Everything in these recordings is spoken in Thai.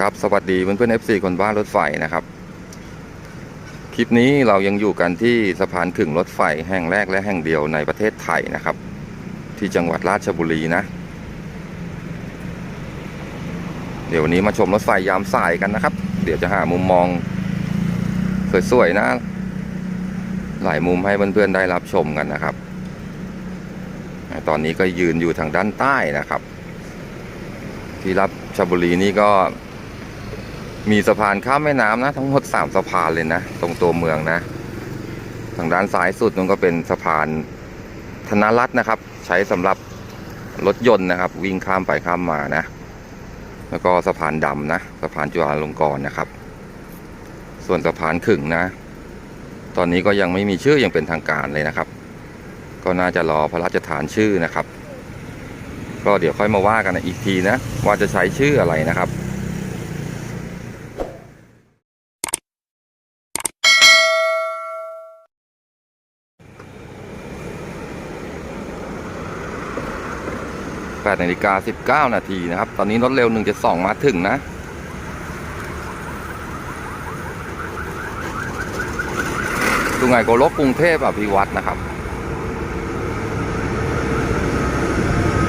ครับสวัสดีเพื่อนเพื่อนๆ FC คนบ้านรถไฟนะครับ คลิปนี้เรายังอยู่กันที่สะพานขึงรถไฟแห่งแรกและแห่งเดียวในประเทศไทยนะครับ ที่จังหวัดราชบุรีนะ เดี๋ยววันนี้มาชมรถไฟยามสายกันนะครับ เดี๋ยวจะหามุมมอง สวยๆนะ หลายมุมให้เพื่อนๆได้รับชมกันนะครับ ตอนนี้ก็ยืนอยู่ทางด้านใต้นะครับ ที่รับชบุรีนี่ก็ มีสะพานข้ามแม่น้ำนะ ทั้งหมดสามสะพานเลยนะ ตรงตัวเมืองนะ ทางด้านซ้ายสุดนั่นก็เป็นสะพานธนรัตน์นะครับ ใช้สำหรับรถยนต์นะครับ วิ่งข้ามไปข้ามมานะ แล้วก็สะพานดำนะ สะพานจุฬาลงกรณ์นะครับ ส่วนสะพานขึงนะ ตอนนี้ก็ยังไม่มีชื่อยังเป็นทางการเลยนะครับ ก็น่าจะรอพระราชทานชื่อนะครับ ก็เดี๋ยวค่อยมาว่ากันอีกทีนะ ว่าจะใช้ชื่ออะไรนะครับ 8นาฬิกา19 นาทีนะครับ ตอนนี้รถเร็ว1.2มาถึงนะสุไหงโกลกกรุงเทพอภิวัตนะครับ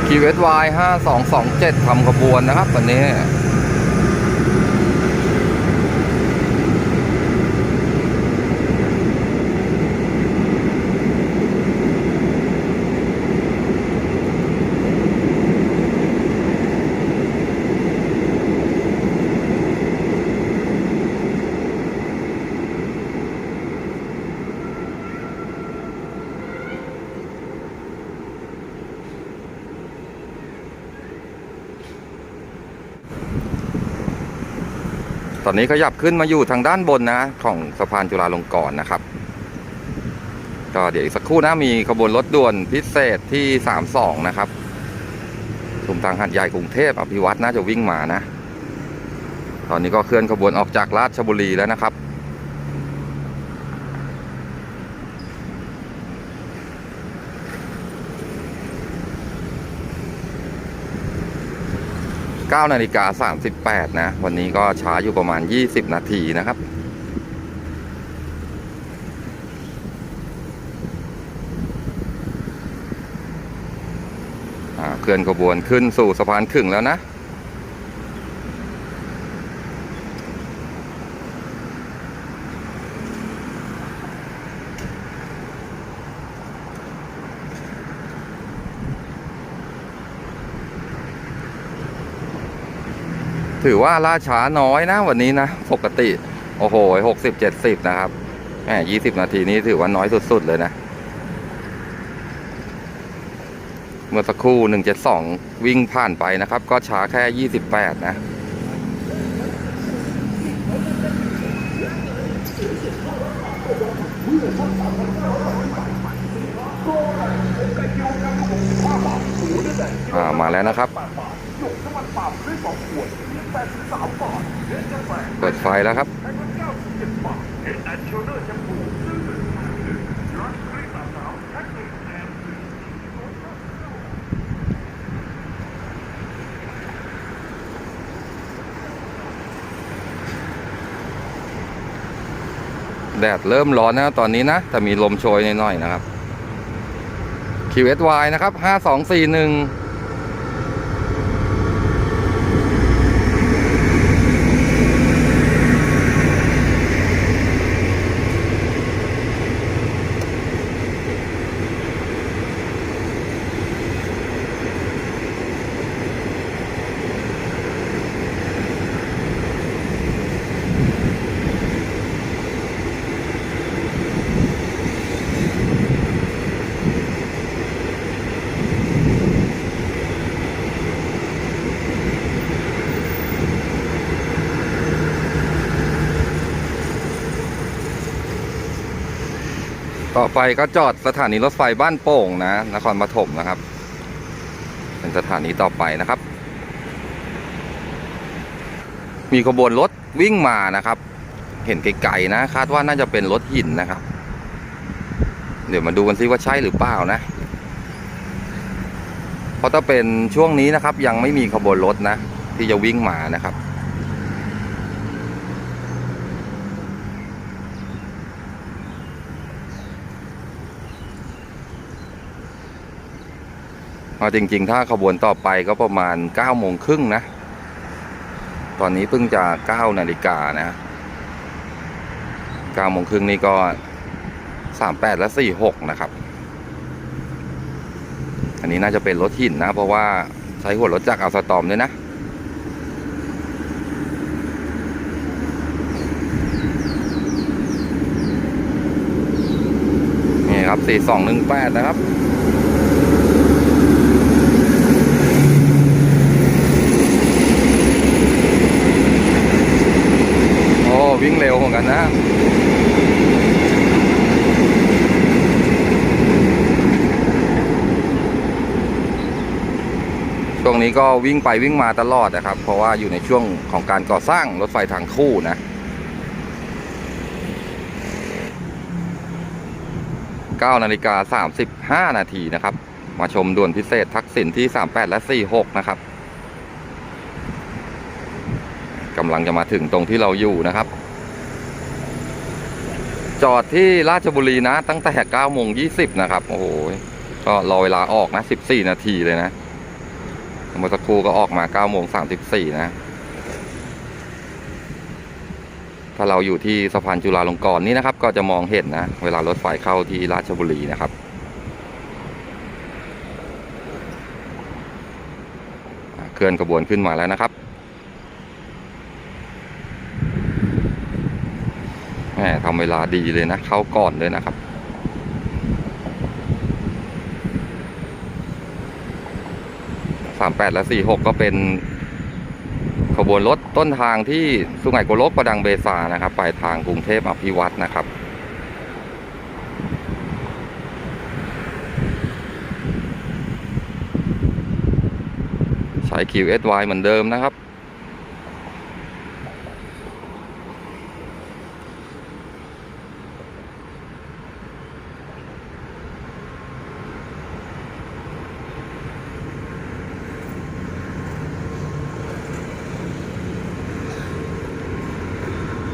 คีเวสวายห้าสองสองเจ็ดทำขบวนนะครับตอนนี้ ตอนนี้ขยับขึ้นมาอยู่ทางด้านบนนะ ของสะพานจุฬาลงกรณ์นะครับ ก็เดี๋ยวอีกสักครู่นะมีขบวนรถด่วนพิเศษที่ 32 นะครับชุมทางหัดใหญ่กรุงเทพอภิวัตน่าจะวิ่งมานะ ตอนนี้ก็เคลื่อนขบวนออกจากราชบุรีแล้วนะครับ 9นาฬิกา38 นะ วันนี้ก็ช้าอยู่ประมาณ 20 นาทีนะครับ เคลื่อนขบวนขึ้นสู่สะพานขึงแล้วนะ ถือว่าล่าช้าน้อยนะวันนี้นะ ปกติ โอ้โหหกสิบเจ็ดสิบนะครับแหมยี่สิบนาทีนี้ถือว่าน้อยสุด ๆ เลยนะ เมื่อสักครู่หนึ่งเจ็ดสองวิ่งผ่านไปนะครับ ก็ช้าแค่ยี่สิบแปดนะอ่ามาแล้วนะครับ เปิดไฟแล้วครับแดดเริ่มร้อนนะตอนนี้นะ แต่มีลมโชยหน่อยๆนะครับ QSY นะครับ 5241 ต่อไปก็จอดสถานีรถไฟบ้านโป่งนะ นครปฐมนะครับ เป็นสถานีต่อไปนะครับ มีขบวนรถวิ่งมานะครับ เห็นไกลๆนะ คาดว่าน่าจะเป็นรถหินนะครับ เดี๋ยวมาดูกันซิว่าใช่หรือเปล่านะ เพราะถ้าเป็นช่วงนี้นะครับ ยังไม่มีขบวนรถนะ ที่จะวิ่งมานะครับ เพราะจริง ๆ ถ้าขบวนต่อไปก็ประมาณ9โมงครึ่งนะ ตอนนี้เพิ่งจะ9นาฬิกานะ9โมงครึ่งนี่ก็ 38 และ 46 นะครับ อันนี้น่าจะเป็นรถหินนะ เพราะว่าใช้หัวรถจากอัลสตอมด้วยนะนี่ครับ 4218 นะครับ โอ้ วกันนะช่วงนี้ก็วิ่งไปวิ่งมาตลอดนะครับ เพราะว่าอยู่ในช่วงของการก่อสร้างรถไฟทางคู่นะ9นาฬิกา35 นาทีนะครับ มาชมด่วนพิเศษทักษิณที่ 38 และ 46 นะครับกำลังจะมาถึงตรงที่เราอยู่นะครับ จอดที่ราชบุรีนะ ตั้งแต่9โมง20 นะครับ โอ้โห ก็รอเวลาออกนะ 14 นาทีเลยนะเมื่อสักครู่ก็ออกมา9โมง34 นะ ถ้าเราอยู่ที่สะพานจุฬาลงกรณ์นี่นะครับ ก็จะมองเห็นนะ เวลารถไฟเข้าที่ราชบุรีนะครับเคลื่อนกระบวนขึ้นมาแล้วนะครับแห มทำเวลาดีเลยนะเข้าก่อนเลยนะครับสามแปดและสี่หกก็เป็นขบวนรถต้นทางที่สุไหงโกลกประดังเบซานะครับปลายทางกรุงเทพอภิวัตนะครับใช้ QSY เหมือนเดิมนะครับ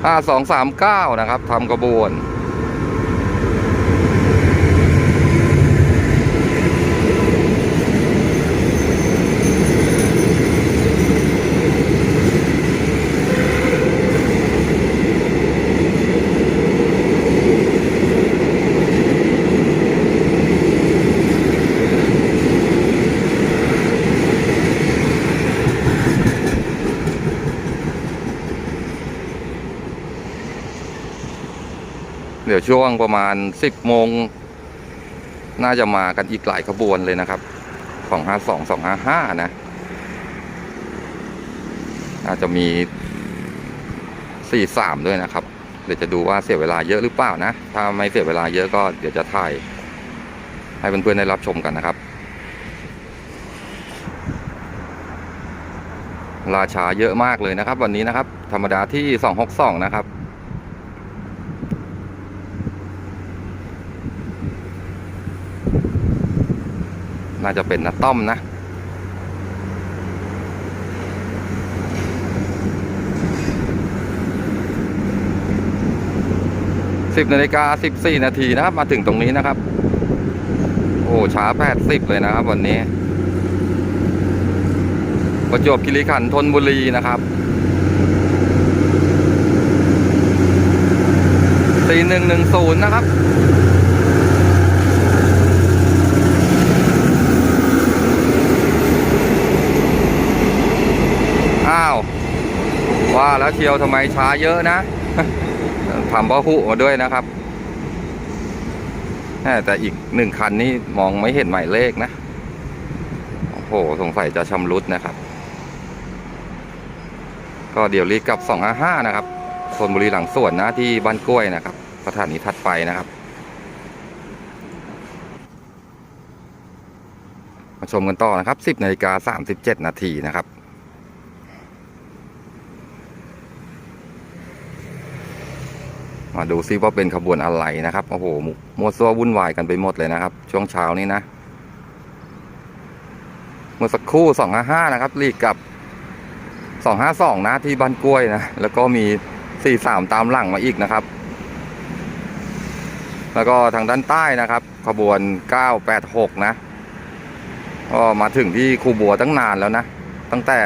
ห้าสองสามเก้านะครับทำกระบวน ดี๋ยวช่วงประมาณสิบโมงน่าจะมากันอีกหลายขบวนเลยนะครับสองห้าสองสองห้าห้านะน่าจะมีสี่สามด้วยนะครับ เดี๋ยวจะดูว่าเสียเวลาเยอะหรือเปล่านะ ถ้าไม่เสียเวลาเยอะก็เดี๋ยวจะถ่าย ให้เพื่อนๆได้รับชมกันนะครับ ราชาเยอะมากเลยนะครับ วันนี้นะครับ ธรรมดาที่สองหกสองนะครับ น่าจะเป็นนัต้อมนะ สิบนาฬิกาสิบสี่นาทีนะครับ มาถึงตรงนี้นะครับ โอ้ช้าแปดสิบเลยนะครับ วันนี้ ประจวบคีรีขันธ์ธนบุรีนะครับสี่หนึ่งหนึ่งศูนย์นะครับ อ้าว ว่าแล้วเชียวทำไมช้าเยอะนะทำพหุมาด้วยนะครับแต่อีกหนึ่งคันนี่มองไม่เห็นหมายเลขนะ โอ้โห สงสัยจะชำรุดนะครับ ก็เดี๋ยวรีบกลับ255นะครับธนบุรีหลังสวนนะที่บ้านกล้วยนะครับ สถานีถัดไปนะครับ มาชมกันต่อนะครับ 10นาฬิกา37นาทีนะครับ มาดูซิว่าเป็นขบวนอะไรนะครับโอ้โหมัวซัววุ่นวายกันไปหมดเลยนะครับ ช่วงเช้านี้นะ เมื่อสักครู่255นะครับรีกกับ252นะที่บ้านกล้วยนะแล้วก็มี43ตามหลังมาอีกนะครับ แล้วก็ทางด้านใต้นะครับ ขบวน986นะก็มาถึงที่ครูบัวตั้งนานแล้วนะ ตั้งแต่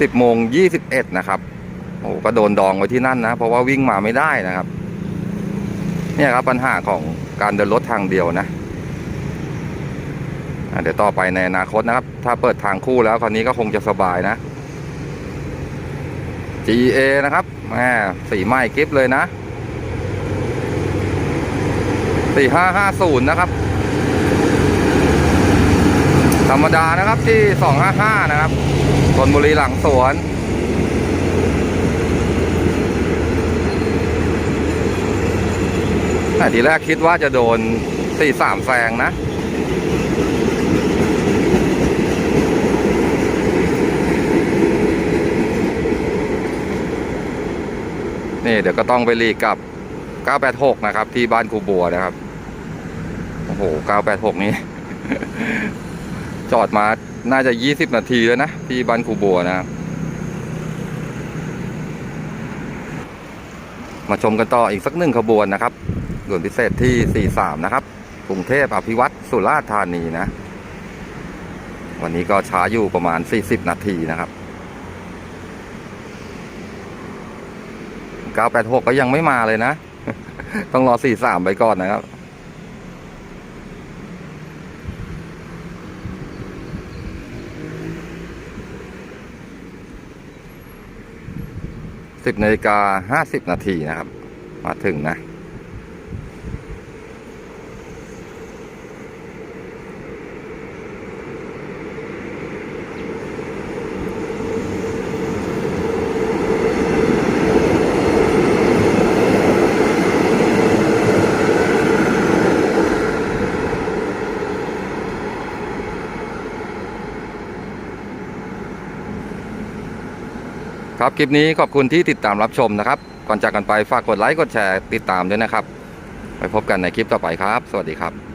สิบโมงยี่สิบเอ็ดนะครับ โอ้ก็โดนดองไว้ที่นั่นนะ เพราะว่าวิ่งมาไม่ได้นะครับ เนี่ยครับปัญหาของการเดินรถทางเดียวนะเดี๋ยวต่อไปในอนาคตนะครับ ถ้าเปิดทางคู่แล้วคราวนี้ก็คงจะสบายนะ GA นะครับแหมสีใหม่กิฟเลยนะ4550นะครับ ธรรมดานะครับที่255นะครับธนบุรีหลังสวน แต่ทีแรกคิดว่าจะโดน43แซงนะ นี่เดี๋ยวก็ต้องไปรีกกับ 986 นะครับ ที่บ้านครูบัวนะครับ โอ้โห 986 นี่จอดมาน่าจะ 20 นาทีแล้วนะ ที่บ้านครูบัวนะครับมาชมกันต่ออีกสักหนึ่งขบวนนะครับ ด่วนพิเศษที่ 43 นะครับ กรุงเทพอภิวัตรสุราษฎร์ธานีนะ วันนี้ก็ช้าอยู่ประมาณ 40 นาทีนะครับ 986 ก็ยังไม่มาเลยนะ ต้องรอ 43 ไปก่อนนะครับสิบนาฬิกาห้าสิบนาทีนะครับ มาถึงนะ ครับคลิปนี้ขอบคุณที่ติดตามรับชมนะครับ ก่อนจากกันไปฝากกดไลค์กดแชร์ติดตามด้วยนะครับ ไปพบกันในคลิปต่อไปครับ สวัสดีครับ